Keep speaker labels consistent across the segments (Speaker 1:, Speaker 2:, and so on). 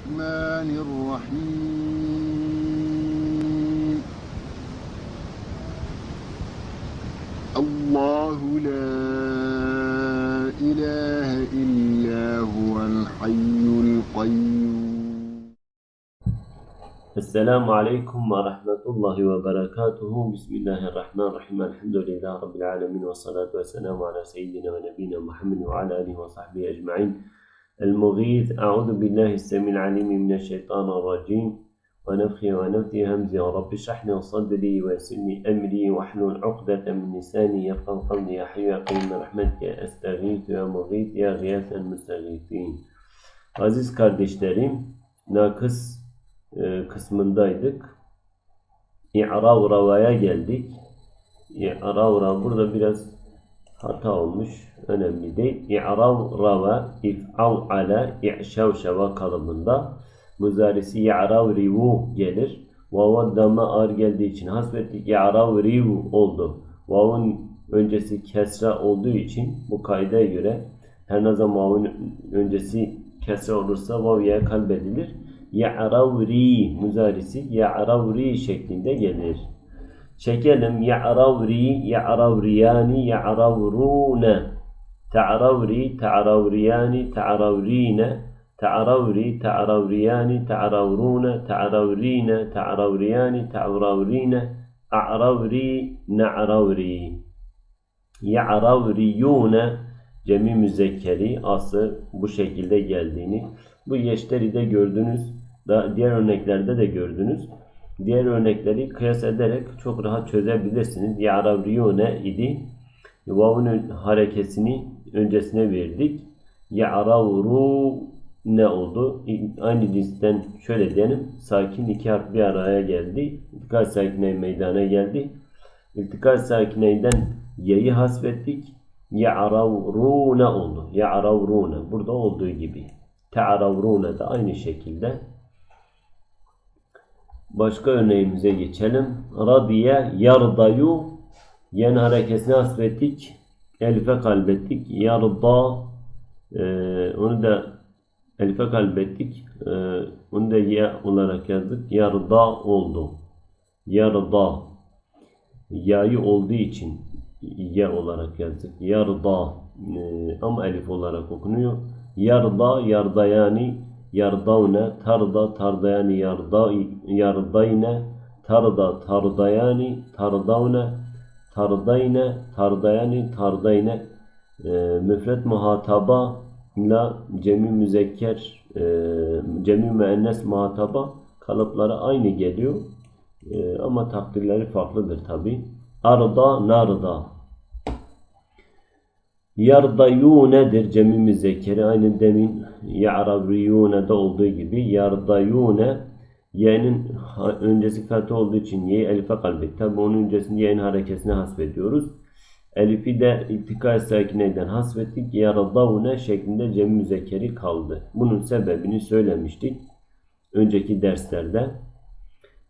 Speaker 1: الرحمن الرحيم. الله لا إله إلا هو الحي القيوم.
Speaker 2: السلام عليكم ورحمة الله وبركاته. بسم الله الرحمن الرحيم. الحمد لله رب العالمين والصلاة والسلام على سيدنا ونبينا محمد وعلى آله وصحبه أجمعين. المغيث. أعوذ بالله السميع العليم من الشيطان الرجيم. ونفخي ونفثي همزي. ورب لي صدري ويسر لي أمري. واحلل عقدة من لساني يفقه قولي. يا حي يا قيوم برحمتك أستغيث يا مغيث. يا غياث المستغيثين. Aziz kardeşlerim, nakıs e, kısmındaydık. İ'rav ravaya geldik. İ'rav rav burada biraz hata olmuş. Önemli değil. İ'rav rava if'av ala i'şav şava kalıbında muzarisi i'rav rivu gelir. Vav'a dama ağır geldiği için hasbettik i'rav rivu oldu. Vav'ın öncesi kesra olduğu için bu kaideye göre her ne zaman vav'ın öncesi kesra olursa vav ya kalbedilir. Ya'ravri muzarisi ya'ravri şeklinde gelir. Çekelim ya'ravri, ya'ravriyani, ya'ravrune. Ta'ravri, ta'ravriyani, ta'ravrine. Ta'ravri, ta'ravriyani, ta'ravrune, ta'ravrine, ta'ravriyani, ta'ravrine. A'ravri, na'ravri. Ya'ravriyune cemi müzekkeri aslı bu şekilde geldiğini bu yeşleri de gördünüz. Da diğer örneklerde de gördünüz. Diğer örnekleri kıyas ederek çok rahat çözebilirsiniz. Ya'ravriyune idi. Vav'ın harekesini öncesine verdik. Ya'ravru ne oldu? Aynı cinsten şöyle diyelim. Sakin iki harf bir araya geldi. İltikal sakine meydana geldi. İltikal sakineyden y'yi hasbettik. Ya'ravrune oldu. Ya'ravrune. Burada olduğu gibi. Te'aravrune de aynı şekilde. Başka örneğimize geçelim. Radiye yardayu yen harekesini hasbettik. Elife kalbettik. Yarda e, onu da elife kalbettik. E, onu da ye olarak yazdık. Yarda oldu. Yarda yayı olduğu için ye olarak yazdık. Yarda e, ama elif olarak okunuyor. Yarda yardayani yardavne tarda tardayani yarda yardayne tarda tardayani tardavne tardayne tardayani tardayne e, müfret muhataba ile cemi müzekker e, cemi müennes muhataba kalıpları aynı geliyor. E, ama takdirleri farklıdır tabi. Arda narda Yardayune'dir cemi müzekkeri. Aynı demin ya'rabriyune'de olduğu gibi yardayune y'nin öncesi fetha olduğu için y'yi elife kalbettik. Tabi onun öncesinde y'nin harekesine hasbediyoruz. Elifi de iltika sakineyden hasbettik. Yardavune şeklinde cemi müzekkeri kaldı. Bunun sebebini söylemiştik. Önceki derslerde.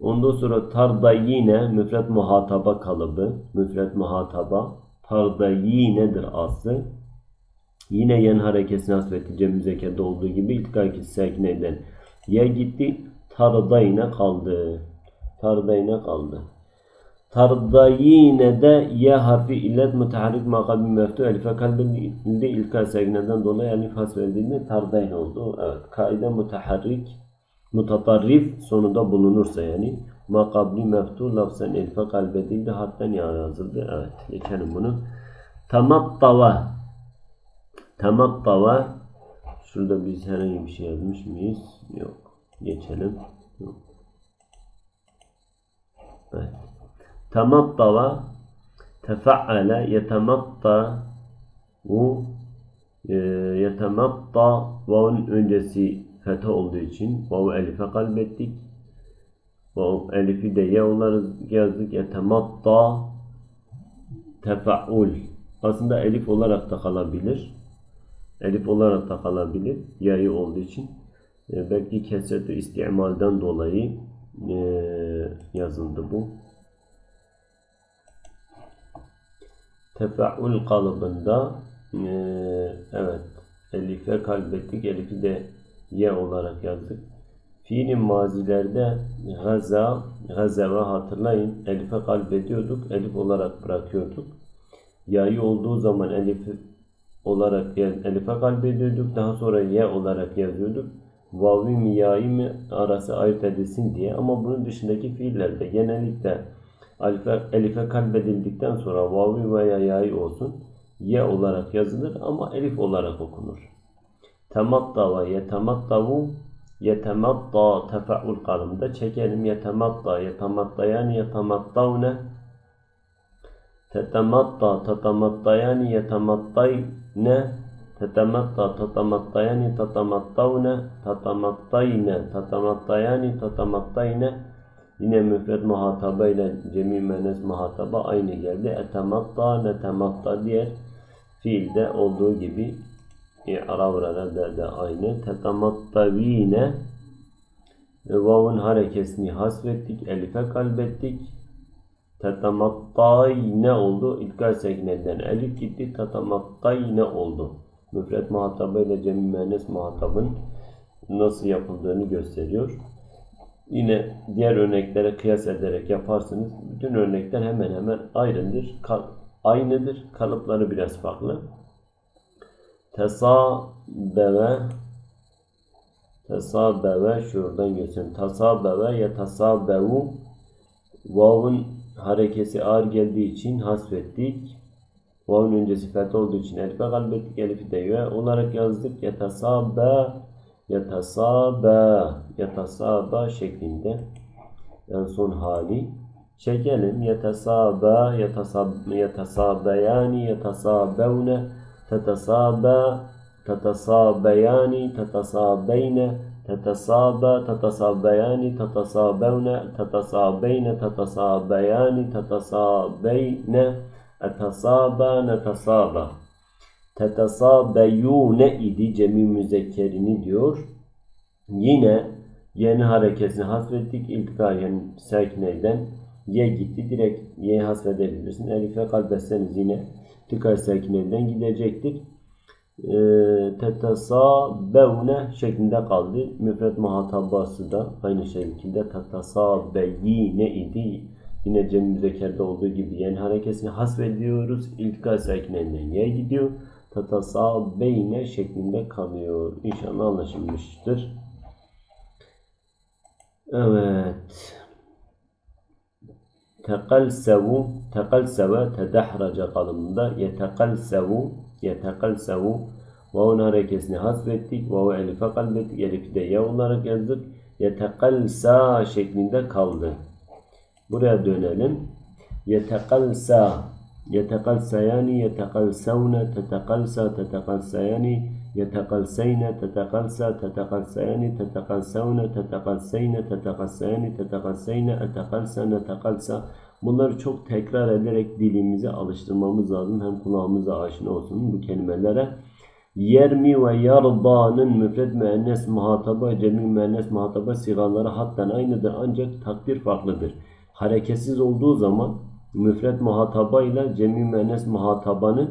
Speaker 2: Ondan sonra tarda yine müfret muhataba kalıbı. Müfret muhataba Tarda yinedir aslı. Yine yen harekesini hasbetti Cem Müzekker'de olduğu gibi iltika ikisi sakineyden ya gitti tarda yine kaldı. Tarda yine kaldı. Tarda yine de ya harfi illet müteharrik makabi meftu elife kalbinde ilka sakineden dolayı elif hasbedildiğinde tarda yine oldu. Evet. Kaide müteharrik mutatarrif sonunda bulunursa yani makabli meftu lafzen elife kalbedildi hatten ya yazıldı. Evet. Geçelim bunu. Tamattava Tamattava Şurada biz herhangi bir şey yazmış mıyız? Yok. Geçelim. Yok. Evet. Tamattava Tefa'ale yetematta bu e, vav'un öncesi fetha olduğu için vav elife kalbettik. Vav elifi de ye olarak yazdık. Yetematta tefaul. Aslında elif olarak da kalabilir. Elif olarak da kalabilir. Yayı olduğu için. E, belki kesretü istimalden dolayı e, yazıldı bu. Tefaul kalıbında e, evet elife kalbettik. Elifi de ye olarak yazdık. Fiilin mazilerde gaza, gazeve hatırlayın. Elife kalbediyorduk. Elif olarak bırakıyorduk. Ya'yı olduğu zaman elif olarak yani elife kalbediyorduk. Daha sonra ye olarak yazıyorduk. Vavi mi ya'yı mi arası ayırt edilsin diye. Ama bunun dışındaki fiillerde genellikle elife, elife kalbedildikten sonra vavi veya ya'yı olsun. Ye olarak yazılır ama elif olarak okunur. Tematta ve yetemattavu yetematta tefeul kalımda çekelim. Yetematta yetemattayan yetemattavne tetematta tetemattayan yetemattayne tetematta tetemattayan tetemattavne tetemattayne tetemattayan tetemattayne Yine müfred muhataba ile cemi menes muhataba aynı geldi. Etematta netematta diğer fiilde olduğu gibi i'ravrada da, da aynı. Tetamattavine vavun harekesini hasfettik. Elife kalbettik. Tetamattayne oldu. İlkay sekineden elif gitti. Tetamattayne oldu. Müfred muhataba ile cemi menes muhatabın nasıl yapıldığını gösteriyor. Yine diğer örneklere kıyas ederek yaparsınız. Bütün örnekler hemen hemen aynıdır. Kal aynıdır. Kalıpları biraz farklı. Tesabeve Tesabeve şuradan göstereyim. Tesabeve ya tesabevu Vav'ın harekesi ağır geldiği için hasfettik. Vav'ın öncesi feth olduğu için elife kalbettik. Elifi de olarak yazdık. Ya tesabe yatasaba yatasaba şeklinde en son hali çekelim yatasaba yatasab yatasabayani yatasabevne tetasaba tetasabayani tetasabayne tetasaba tetasabayani tetasabevne tetasabayne tetasabayani tetasabayne etasaba netasaba tetasabeyune idi cemi müzekkerini diyor. Yine yeni harekesini hasfettik. İltikayen sekneyden ye gitti. Direkt ye hasfedebilirsin. Elife kalbetseniz yine tıkay sekneyden gidecektir. E, tetasabeyune şeklinde kaldı. Müfret muhatabası da aynı şekilde tetasabeyine idi. Yine cem müzekkerde olduğu gibi yeni harekesini hasfediyoruz. İltika sekneyden ye gidiyor beyne şeklinde kalıyor. İnşallah anlaşılmıştır. Evet tekalsevu tekalseve tedehraca kalıbında yetekalsevu yetekalsevu vavun harekesini hasbettik vavu elife kalbettik elifi de ya olarak yazdık yetekalsa şeklinde kaldı. Buraya dönelim. Yetekalsa yetekalsa yani yetekalsevne tetekalsa tetekalsa yani يتقلسين تتقلسى تتقلسيان تتقلسون تتقلسين تتقلسيان تتقلسين أتقلسى نتقلسى Bunları çok tekrar ederek dilimize alıştırmamız lazım. Hem kulağımıza aşina olsun bu kelimelere. Yermi ve yarda'nın müfred müennes muhataba, cemi müennes muhataba sigaları hatta aynıdır ancak takdir farklıdır. Hareketsiz olduğu zaman müfret muhataba ile cemi müennes muhatabanın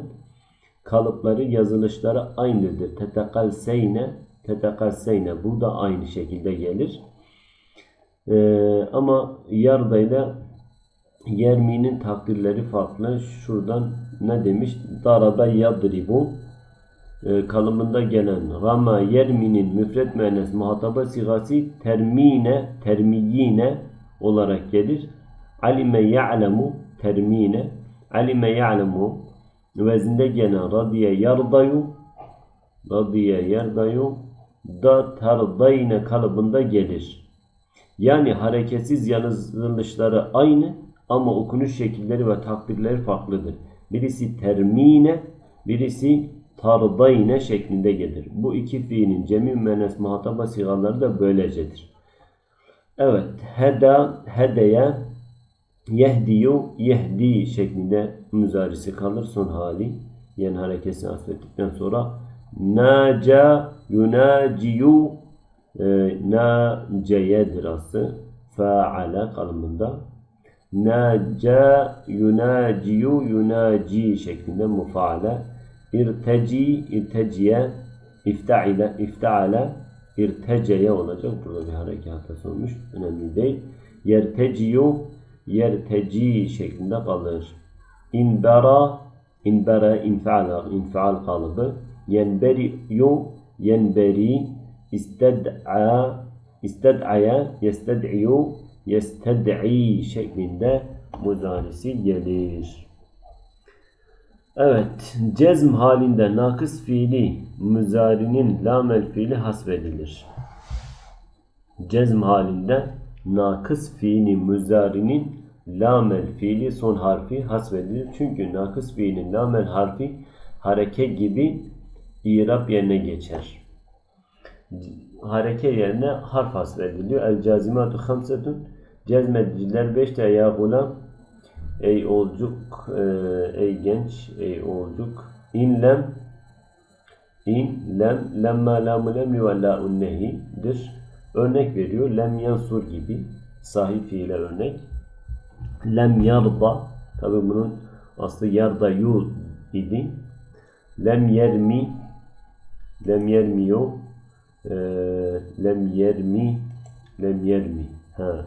Speaker 2: kalıpları, yazılışları aynıdır. Tetekal seyne, tetekal seyne. Bu da aynı şekilde gelir. Ee, ama yarda ile yerminin takdirleri farklı. Şuradan ne demiş? Daraba yadribu e, kalıbında gelen rama yerminin müfret müennes muhataba sigası termine, termiyine olarak gelir. Alime ya'lemu termine alime ya'lemu vezinde gene radiye yardayu radiye yardayu da tardayne kalıbında gelir. Yani hareketsiz yazılışları aynı ama okunuş şekilleri ve takdirleri farklıdır. Birisi termine, birisi tardayne şeklinde gelir. Bu iki fiilin cemi menes muhataba sigaları da böylecedir. Evet, heda, hedeye Yehdiyu yehdi şeklinde müzarisi kalır son hali. Yani harekesini aslettikten sonra naca yunaciyu e, naceyedir aslı. Faale kalımında. Naca yunaciyu yunaci şeklinde mufaale. İrteci irteciye iftaile iftaale irteceye olacak. Burada bir hareket hatası olmuş. Önemli değil. Yerteciyu yerteci şeklinde kalır. İnbera inbera infial infial kalıbı. Yenberiyu yenberi isted'a isted'aya yested'iyu yested'i şeklinde muzarisi gelir. Evet, cezm halinde nakıs fiili müzarinin lamel fiili hasbedilir. Cezm halinde nakıs fiili müzarinin lamel fiili son harfi hasbedilir. Çünkü nakıs fiilin lamel harfi hareke gibi irap yerine geçer. Hareke yerine harf hasbediliyor. El cazimatu hamsetun cezmediciler beşte ya gulam ey olcuk e, ey genç ey olcuk in lem in lem lemma lamu lemri ve la'un nehidir. Örnek veriyor. Lem yansur gibi sahih fiile örnek. Lem yarda tabi bunun aslı yarda yu idi. Lem yermi lem yermiyo e, lem yermi lem yermi ha.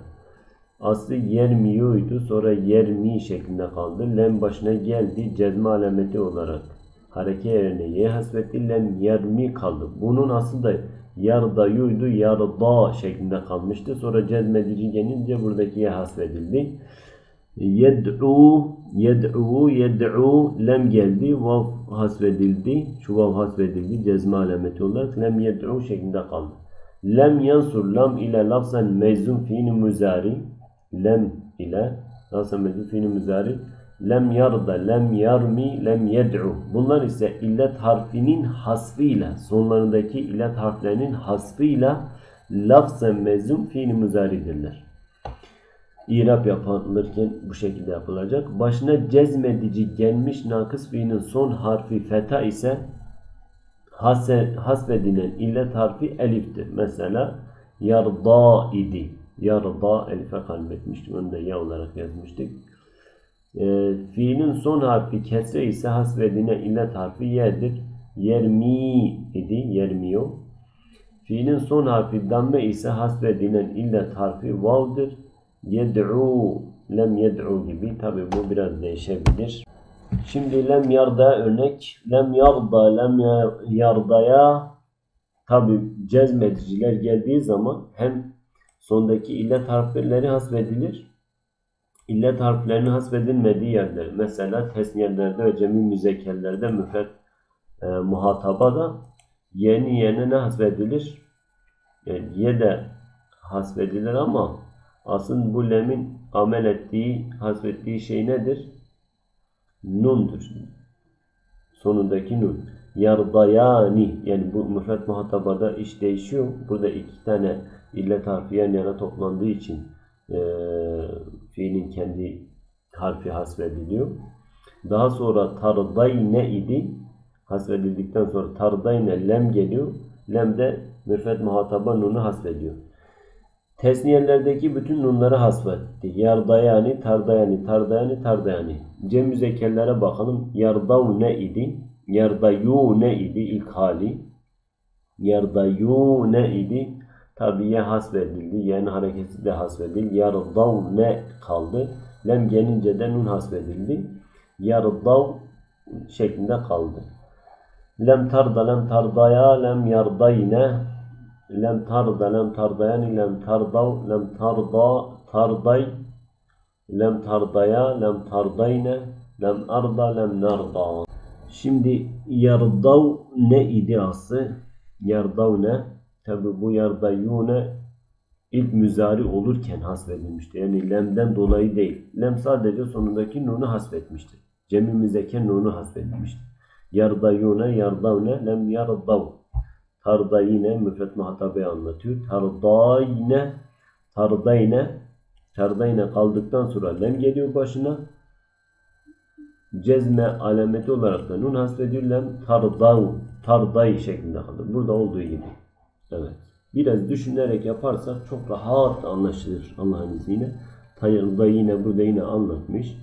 Speaker 2: Aslı yermiyoydu sonra yermi şeklinde kaldı. Lem başına geldi cezme alameti olarak. Hareke yerine ye hasbetti lem yermi kaldı. Bunun aslında yardayuydu yarda şeklinde kalmıştı. Sonra cezmedici gelince buradaki ye hasbedildi. Yed'u yed'u yed'u lem geldi vav hasbedildi. Şu vav hasbedildi cezme alameti olarak lem yed'u şeklinde kaldı. Lem yansur lam ile lafzen mezun fiini muzari lem ile lafzen mezun fiini muzari lem yarda lem yarmi lem yed'u bunlar ise illet harfinin hasfıyla sonlarındaki illet harflerinin hasfıyla lafzen mezun fiini muzaridirler. İrap yapılırken bu şekilde yapılacak. Başına cezmedici gelmiş nakıs fiilin son harfi feta ise hasbedilen illet harfi eliftir. Mesela yarda idi. Yarda elife kalbetmiştik. Da ya olarak yazmıştık. E, fiilin son harfi kesre ise hasbedilen illet harfi yerdir. Yermi idi. Yermiyor. Fiilin son harfi damme ise hasbedilen illet harfi vav'dır. Yed'u lem yed'u gibi. Tabi bu biraz değişebilir. Şimdi lem yarda örnek. Lem yarda lem yardaya tabi cezmediciler geldiği zaman hem sondaki illet harfleri hasbedilir. İllet harflerinin hasbedilmediği yerler. Mesela tesniyelerde ve cemi müzekkerlerde müfret e, muhatabada yeni yerine ne hasbedilir? Yani ye de hasbedilir ama aslında bu lemin amel ettiği, hasbettiği şey nedir? Nundur. Sonundaki nun. Yardayani yani bu müfret muhatabada iş değişiyor. Burada iki tane illet harfi yan yana toplandığı için e, fiilin kendi harfi hasbediliyor. Daha sonra tardayne idi. Hasbedildikten sonra tardayne lem geliyor. Lem de müfret muhataba nunu hasbediyor. Tesniyelerdeki bütün nunları hasbetti. Yardayani, tardayani, tardayani, tardayani. Cem müzekkerlere bakalım. Yardav ne idi? Yardayu ne idi ilk hali? Yardayu ne idi? Tabiye hasbedildi. Yani hareketi de hasbedildi. Yardav ne kaldı? Lem gelince de nun hasbedildi. Yardav şeklinde kaldı. Lem tarda lem tardaya lem yardayne lem tarda lem tardayani lem tardav lem tarda tarday lem tardaya lem tardayne lem arda lem narda Şimdi yardav ne idi aslı? Yardav ne? Tabi bu yardayune ilk müzari olurken hasbedilmiştir. Yani lemden dolayı değil. Lem sadece sonundaki nunu hasbetmiştir. Cemi müzekker nunu hasbedilmiştir. Yardayune, yardavne, lem yardav. Tardayine müfret muhatabeyi anlatıyor. Tardayne, tardayne, tardayne kaldıktan sonra lem geliyor başına. Cezme alameti olarak da nun hasbediyor. Lem tardav, tarday şeklinde kalır. Burada olduğu gibi. Evet. Biraz düşünerek yaparsak çok rahat anlaşılır Allah'ın izniyle. Tayyarda yine burada yine anlatmış.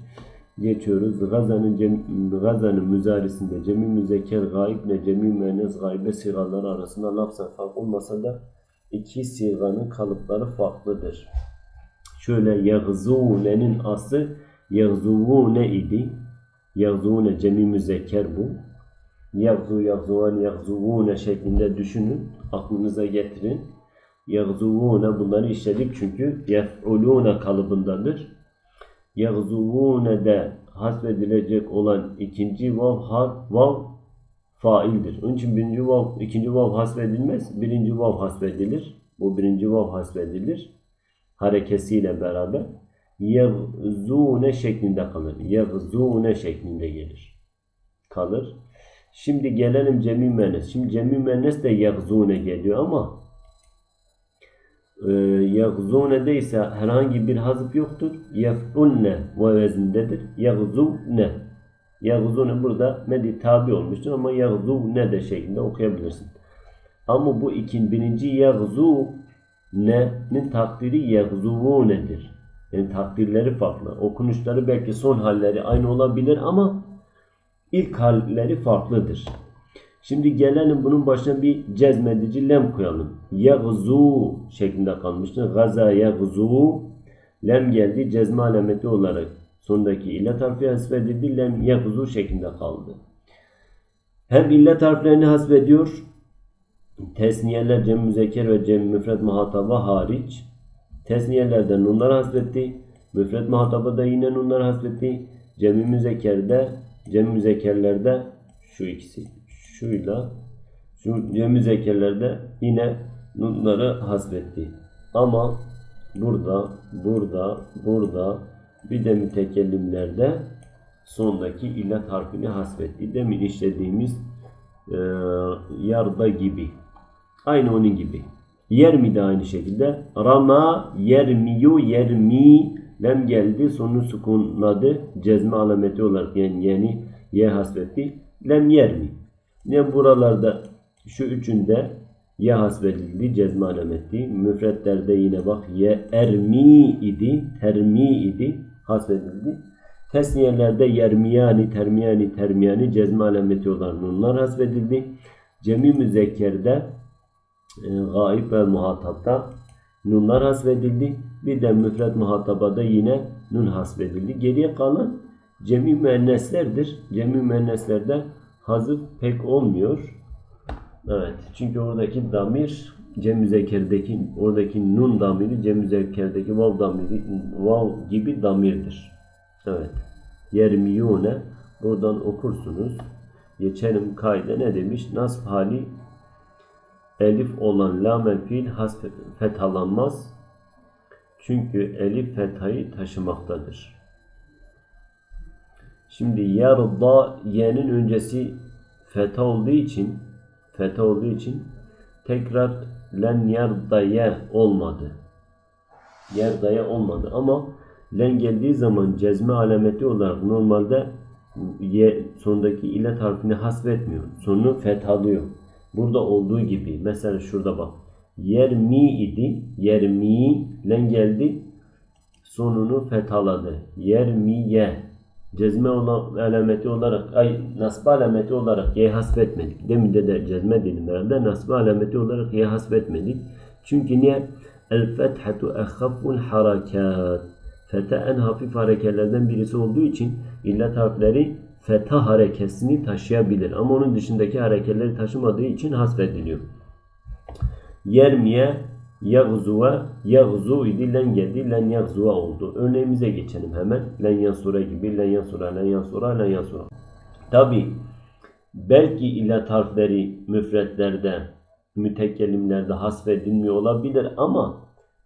Speaker 2: Geçiyoruz. Gazanın, cem, gazanın müzarisinde cemi müzekker gayb ile cemi müennes gaybe sigaları arasında lafza fark olmasa da iki siganın kalıpları farklıdır. Şöyle yagzune'nin aslı yagzuvune idi. Yagzuvune cemi müzekker bu. Yagzu, yagzuvan, yagzuvune şeklinde düşünün. Aklınıza getirin. Yagzuvune bunları işledik çünkü yef'ulune kalıbındadır. Yagzuvune de hasbedilecek olan ikinci vav, har, vav faildir. Onun için birinci vav, ikinci vav hasbedilmez. Birinci vav hasbedilir. Bu birinci vav hasbedilir. Harekesiyle beraber. Yagzune şeklinde kalır. Yagzune şeklinde gelir. Kalır. Şimdi gelelim cemi müennes. Şimdi cemi müennes de yagzune geliyor ama e, yagzune'de ise herhangi bir hazıf yoktur. Yef'ulne ve vezindedir. Yagzune. Yagzune burada medi tabi olmuştur ama yagzune de şeklinde okuyabilirsin. Ama bu ikin birinci yagzu takdiri yagzuvunedir. Yani takdirleri farklı. Okunuşları belki son halleri aynı olabilir ama ilk halleri farklıdır. Şimdi gelelim bunun başına bir cezmedici lem koyalım. Yagzu şeklinde kalmıştır. Gaza yagzu lem geldi cezme alameti olarak sondaki illet harfi hasbedildi. Lem yagzu şeklinde kaldı. Hem illet harflerini hasbediyor. Tesniyeler cem müzekker ve cem müfred muhataba hariç. Tesniyelerde nunlar hasbetti. Müfred muhataba da yine nunlar hasbetti. Cem-i müzekkerde cem müzekkerlerde şu ikisi şuyla şu cem müzekkerlerde yine nunları hasbetti. Ama burada, burada, burada bir de mütekellimlerde sondaki illet harfini hasbetti. Demin işlediğimiz e, yarda gibi. Aynı onun gibi. Yermi de aynı şekilde. Rama, yermiyu, yermi lem geldi. Sonu sukunladı. Cezme alameti olarak yani yeni ye hasbetti. Lem yermi. Yine buralarda şu üçünde ye hasbedildi. Cezme alameti. Müfretlerde yine bak ye ermi idi. Termi idi. Hasbedildi. Tesniyelerde yermiyani, termiyani, termiyani cezme alameti olan nunlar hasbedildi. Cemi müzekkerde e, gaib ve muhatapta nunlar hasbedildi. Bir de müfred muhatabada yine nun hasbedildi. Geriye kalan cemi müenneslerdir. Cemi müenneslerde hazır pek olmuyor. Evet. Çünkü oradaki damir cem müzekkerdeki oradaki nun damiri cem müzekkerdeki vav damiri vav gibi damirdir. Evet. Yermiyune buradan okursunuz. Geçelim kayda ne demiş? Nasb hali elif olan lamel fiil has fethalanmaz. Çünkü elif fethayı taşımaktadır. Şimdi yarda ye'nin öncesi fetha olduğu için fetha olduğu için tekrar len yardaya olmadı. Yardaya olmadı ama len geldiği zaman cezme alameti olarak normalde ye sondaki illet harfini hasbetmiyor. Sonunu fethalıyor. Burada olduğu gibi mesela şurada bak. Yer mi idi. Yer mi len geldi. Sonunu fethaladı. Yer mi ye. Cezme olan alameti olarak ay nasba alameti olarak ye hasbetmedik. Demin de, de cezme dedim herhalde. Nasba alameti olarak ye hasbetmedik. Çünkü niye? El fethatu ehhafful harakat. Fetha en hafif harekelerden birisi olduğu için illet harfleri fetha harekesini taşıyabilir. Ama onun dışındaki hareketleri taşımadığı için hasbediliyor. Yermiye yagzuva yagzu idi len geldi len yagzuva oldu. Örneğimize geçelim hemen. Len yansura gibi len yansura len yansura len yansura. Tabi belki illet harfleri müfretlerde mütekellimlerde hasbedilmiyor olabilir ama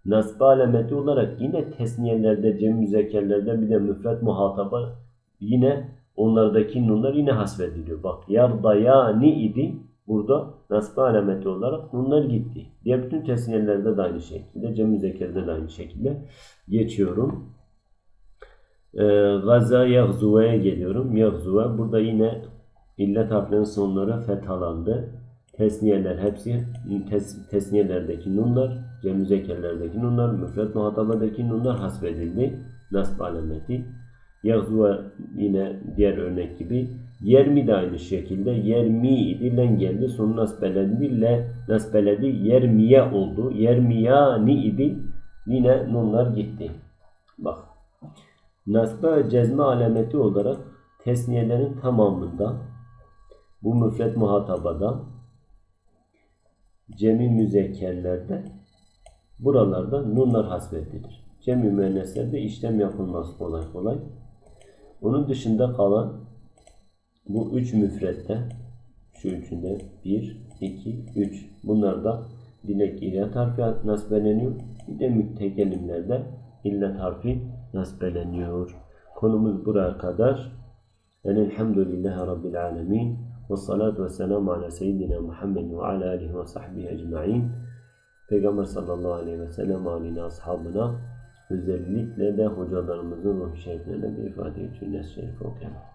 Speaker 2: nasb alameti olarak yine tesniyelerde, cem müzekkerlerde bir de müfret muhataba yine onlardaki nunlar yine hasbediliyor. Bak yardayani idi. Burada nasb alameti olarak nunlar gitti. Diğer bütün tesniyelerde de aynı şekilde. Cem müzekkerde de aynı şekilde geçiyorum. Ee, gaza yagzuva'ya geliyorum. Yagzuva. Burada yine illet harflerinin sonları fethalandı. Tesniyeler hepsi tes, tesniyelerdeki nunlar, cem müzekkerlerdeki nunlar, müfret muhatabadaki nunlar hasbedildi. Nasb alameti. Yagzuva yine diğer örnek gibi Yermi de aynı şekilde yermi idi len geldi sonu nasbelendi le nasbeledi yermiye oldu. Yermiyani idi yine nunlar gitti. Bak. Nasbe cezme alameti olarak tesniyelerin tamamında bu müfret muhatabada cemi müzekkerlerde buralarda nunlar hasbedilir. Cemi müenneslerde işlem yapılmaz kolay kolay. Onun dışında kalan bu üç müfrette şu üçünde bir, iki, üç. Bunlarda dilek illet harfi nasbeleniyor. Bir de mütekellimlerde illet harfi nasbeleniyor. Konumuz buraya kadar. Elhamdülillahi Rabbil alemin. Ve salatu ve selamu ala seyyidina Muhammed ve ala alihi ve sahbihi ecma'in. Peygamber sallallahu aleyhi ve sellem aline ashabına özellikle de hocalarımızın ruh şeriflerine bir ifade için nes şerifi okuyalım.